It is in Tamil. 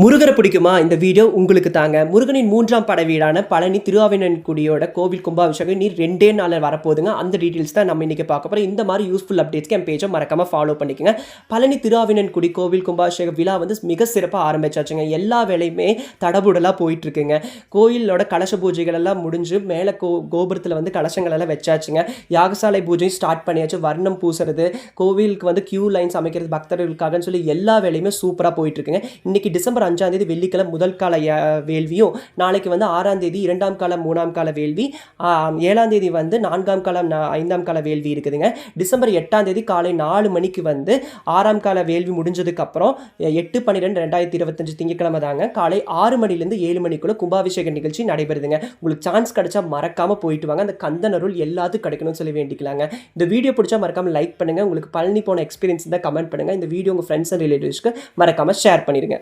முருகரை பிடிக்குமா? இந்த வீடியோ உங்களுக்கு தாங்க. முருகனின் மூன்றாம் பட வீடான பழனி திருவாவினன்குடியோட கோவில் கும்பாபிஷேகம் நீ ரெண்டே நாளில் வரப்போகுதுங்க. அந்த டீட்டெயில்ஸ் தான் நம்ம இன்றைக்கி பார்க்க போகிறோம் இந்த மாதிரி யூஸ்ஃபுல் அப்டேட்ஸ்க்கு என் பேஜை மறக்காமல் ஃபாலோ பண்ணிக்கோங்க. பழனி திருவாவினன்குடி கோவில் கும்பாபிஷேக விழா வந்து மிக சிறப்பாக ஆரம்பிச்சாச்சுங்க. எல்லா வேலையுமே தடபுடலாக போயிட்டுருக்குங்க. கோயிலோட கலச பூஜைகள் எல்லாம் முடிஞ்சு மேலே கோ கோபுரத்தில் வந்து கலசங்கள் எல்லாம் வச்சாச்சுங்க. யாகசாலை பூஜையும் ஸ்டார்ட் பண்ணியாச்சு. வர்ணம் பூசுறது கோவிலுக்கு வந்து கியூ லைன்ஸ் அமைக்கிறது பக்தர்களுக்காகன்னு சொல்லி எல்லா வேலையுமே சூப்பராக போயிட்டுருக்குங்க. இன்றைக்கி டிசம்பர் அஞ்சாம் தேதி வெள்ளிக்கிழமை முதல் கால ய- வேள்வியும் நாளைக்கு வந்து ஆறாம் தேதி இரண்டாம் காலம் மூணாம் கால வேள்வி. ஏழாம் தேதி வந்து நான்காம் காலம் ஐந்தாம் கால வேள்வி இருக்குதுங்க. டிசம்பர் எட்டாம் தேதி காலை நாலு மணிக்கு வந்து ஆறாம் கால வேள்வி முடிஞ்சதுக்கப்புறம் எட்டு பன்னிரெண்டு ரெண்டாயிரத்தி இருபத்தஞ்சு திங்கக்கிழமை தாங்க காலை ஆறு மணிலேருந்து ஏழு மணிக்குள்ள கும்பாபிஷேக நிகழ்ச்சி நடைபெறுதுங்க. உங்களுக்கு சான்ஸ் கிடைச்சா மறக்காமல் போயிட்டு வாங்க. அந்த கந்தன் அருள் எல்லாத்துக்கும் கிடைக்கணும்னு சொல்லி வேண்டிக்கலாங்க. இந்த வீடியோ பிடிச்சா மறக்காம லைக் பண்ணுங்க. உங்களுக்கு பழனி போன எக்ஸ்பீரியன்ஸ் தான் கமெண்ட் பண்ணுங்க. இந்த வீடியோ உங்கள் ஃப்ரெண்ட்ஸ் அண்ட் ரிலேட்டிவ்ஸ்க்கு மறக்காம ஷேர் பண்ணிடுங்க